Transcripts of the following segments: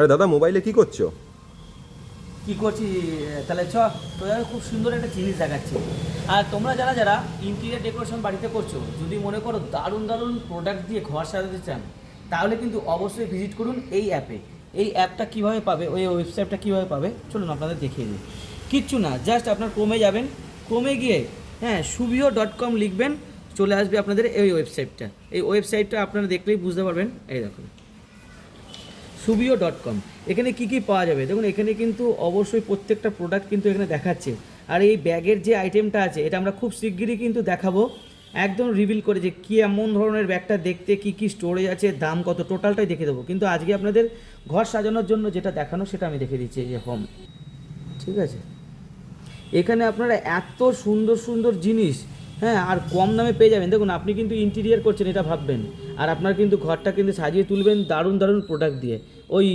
আরে দাদা, মোবাইলে কি করছ? কি করছি, তাহলে চ, তোদের খুব সুন্দর একটা জিনিস দেখাচ্ছি। আর তোমরা যারা যারা ইন্টেরিয়ার ডেকোরেশন বাড়িতে করছ, যদি মনে করো দারুণ দারুণ প্রোডাক্ট দিয়ে ঘর সাজাতে চান, তাহলে কিন্তু অবশ্যই ভিজিট করুন এই অ্যাপে এই অ্যাপটা কীভাবে পাবে, ওই ওয়েবসাইটটা কীভাবে পাবে, চলুন আপনাদের দেখিয়ে দিই। কিচ্ছু না জাস্ট আপনার ক্রমে যাবেন ক্রমে গিয়ে হ্যাঁ সুবিও ডট কম লিখবেন, চলে আসবে আপনাদের এই ওয়েবসাইটটা এই ওয়েবসাইটটা আপনারা দেখলেই বুঝতে পারবেন। এই দেখুন। সুবিও ডট কম এখানে কী কী পাওয়া যাবে? দেখুন, এখানে কিন্তু অবশ্যই প্রত্যেকটা প্রোডাক্ট কিন্তু এখানে দেখাচ্ছে। আর এই ব্যাগের যে আইটেমটা আছে, এটা আমরা খুব শিগগিরই কিন্তু দেখাবো। একদম রিভিল করে যে কী এমন ধরনের ব্যাগটা দেখতে, কী কী স্টোরেজ আছে, দাম কত টোটালটাই দেখে দেবো। কিন্তু আজকে আপনাদের ঘর সাজানোর জন্য যেটা দেখানো, সেটা আমি দেখে দিচ্ছি যে হোম ঠিক আছে? এখানে আপনারা এত সুন্দর সুন্দর জিনিস হ্যাঁ আর কম দামে পেয়ে যাবেন। দেখুন, আপনি কিন্তু ইন্টেরিয়ার করছেন, এটা ভাববেন। আর আপনার কিন্তু ঘরটা কিন্তু সাজিয়ে তুলবেন, দারুণ দারুণ প্রোডাক্ট দিয়ে। ওই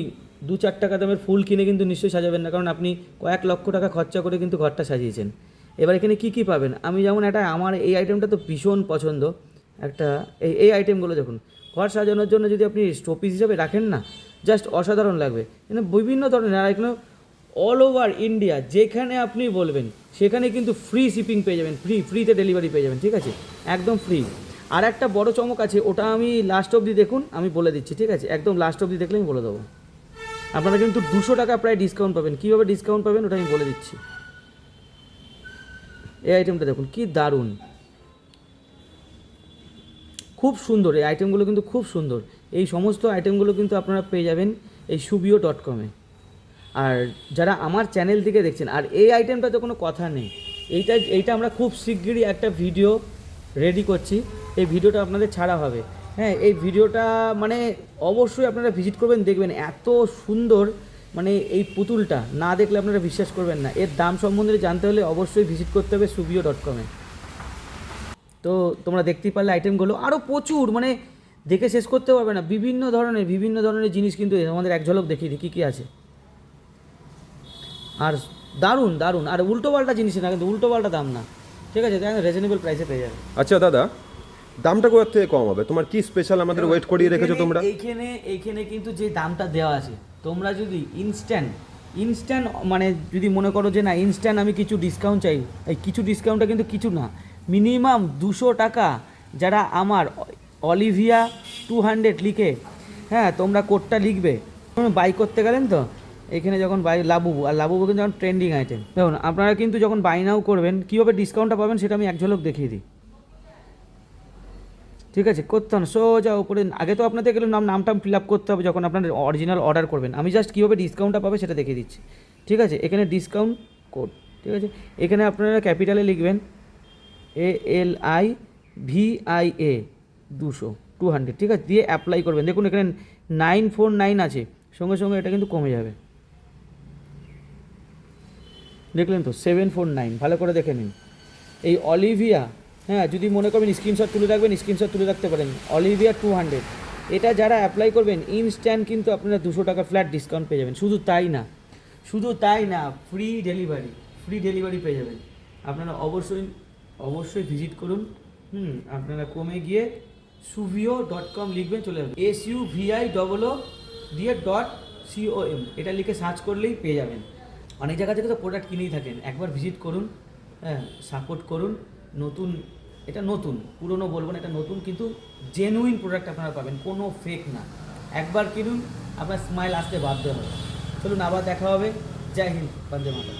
দু চার টাকা দামের ফুল কিনে কিন্তু নিশ্চয়ই সাজাবেন না, কারণ আপনি কয়েক লক্ষ টাকা খরচা করে কিন্তু ঘরটা সাজিয়েছেন। এবার এখানে কি কি পাবেন? আমি যেমন একটা, আমার এই আইটেমটা তো ভীষণ পছন্দ। একটা, এই এই আইটেমগুলো দেখুন। ঘর সাজানোর জন্য যদি আপনি স্টোপিস হিসাবে রাখেন না জাস্ট অসাধারণ লাগবে। কিন্তু বিভিন্ন ধরনের, আর এগুলো অল ওভার ইন্ডিয়া যেখানে আপনি বলবেন, সেখানে কিন্তু ফ্রি শিপিং পেয়ে যাবেন ফ্রি ফ্রিতে ডেলিভারি পেয়ে যাবেন, ঠিক আছে? একদম ফ্রি আর একটা বড় চমক আছে, ওটা আমি লাস্ট অবধি দেখুন, আমি বলে দিচ্ছি, ঠিক আছে? একদম লাস্ট অবধি দেখলে আমি বলে দেবো। আপনারা কিন্তু দুশো টাকা প্রায় ডিসকাউন্ট পাবেন। কীভাবে ডিসকাউন্ট পাবেন ওটা আমি বলে দিচ্ছি। এই আইটেমটা দেখুন, কি দারুণ। খুব সুন্দর, এই আইটেমগুলো কিন্তু খুব সুন্দর। এই সমস্ত আইটেমগুলো কিন্তু আপনারা পেয়ে যাবেন এই সুবিও ডট কমে আর যারা আমার চ্যানেল থেকে দেখছেন, আর এই আইটেমটা তো কোনো কথা নেই, এইটা এইটা আমরা খুব শিগগিরই একটা ভিডিও রেডি করছি। এই ভিডিওটা আপনাদের ছাড়া হবে। হ্যাঁ এই ভিডিওটা মানে অবশ্যই আপনারা ভিজিট করবেন, দেখবেন এত সুন্দর মানে এই পুতুলটা, না দেখলে আপনারা বিশ্বাস করবেন না। এর দাম সম্বন্ধে জানতে হলে অবশ্যই ভিজিট করতে হবে সুবিও ডট কমে তো তোমরা দেখতেই পারলে আইটেমগুলো আরও প্রচুর মানে দেখে শেষ করতে পারবে না। বিভিন্ন ধরনের বিভিন্ন ধরনের জিনিস কিন্তু আমাদের এক ঝলক দেখিয়ে দিই, কী কী আছে? আর দারুণ দারুণ। আর উল্টো পাল্টা জিনিস না কিন্তু উল্টো পাল্টা দাম না। ঠিক আছে দেখেন রিজনেবল প্রাইসে পেয়ে যাবে। আচ্ছা দাদা দামটা কোথার থেকে কম হবে? তোমার কি স্পেশাল আমাদের ওয়েট করিয়ে রেখেছো তোমরা? এইখানে এইখানে কিন্তু যে দামটা দেওয়া আছে তোমরা যদি ইনস্ট্যান্ট ইনস্ট্যান্ট মানে যদি মনে করো যে না ইনস্ট্যান্ট আমি কিছু ডিসকাউন্ট চাই এই কিছু ডিসকাউন্টটা কিন্তু কিছু না। মিনিমাম দুশো টাকা যারা আমার অলিভিয়া টু হান্ড্রেড লিখে হ্যাঁ তোমরা কোডটা লিখবে। বাই করতে গেলেন তো? এখানে যখন বাই লাবুবু, আর লাবুবু কিন্তু যখন ট্রেন্ডিং আইটেম দেখুন, আপনারা কিন্তু যখন বাই নাও করবেন, কীভাবে ডিসকাউন্টটা পাবেন সেটা আমি এক ঝলক দেখিয়ে দিই। ঠিক আছে? করতে হবে না? সোজা উপরে। আগে তো আপনাদের গেলে নাম, নামটা ফিল আপ করতে হবে যখন আপনার অরিজিনাল অর্ডার করবেন। আমি জাস্ট কীভাবে ডিসকাউন্টটা পাবে সেটা দেখিয়ে দিচ্ছি। ঠিক আছে? এখানে ডিসকাউন্ট কোড ঠিক আছে? এখানে আপনারা ক্যাপিটালে লিখবেন A L I V I A দুশো টু হান্ড্রেড ঠিক আছে? দিয়ে অ্যাপ্লাই করবেন। দেখুন, এখানে নাইন ফোর নাইন আছে। সঙ্গে সঙ্গে এটা কিন্তু কমে যাবে। দেখলেন তো সেভেন ফোর নাইন ভালো করে দেখে নিন। এই অলিভিয়া হ্যাঁ যদি মনে করবেন স্ক্রিনশট তুলে রাখবেন স্ক্রিনশট তুলে রাখতে পারেন। অলিভিয়া টু হান্ড্রেড এটা যারা অ্যাপ্লাই করবেন ইনস্ট্যান্ট কিন্তু আপনারা দুশো টাকা ফ্ল্যাট ডিসকাউন্ট পেয়ে যাবেন। শুধু তাই না, শুধু তাই না ফ্রি ডেলিভারি ফ্রি ডেলিভারি পেয়ে যাবেন। আপনারা অবশ্যই অবশ্যই ভিজিট করুন। হুম, আপনারা কমে গিয়ে সুভিও ডট কম লিখবেন, চলে যাবেন। S U V I double O দিয়ে ডট সিও এম এটা লিখে সার্চ করলেই পেয়ে যাবেন। অনেক জায়গা থেকে তো প্রোডাক্ট কিনেই থাকেন। একবার ভিজিট করুন হ্যাঁ সাপোর্ট করুন, নতুন, এটা নতুন, পুরনো বলব না, এটা নতুন, কিন্তু জেনুইন প্রোডাক্ট আপনারা পাবেন, কোনো ফেক না। একবার কিনুন, আপনার স্মাইল আসতে বাধ্য হবে। চলুন, আবার দেখা হবে। জয় হিন্দ, বন্দে মাতা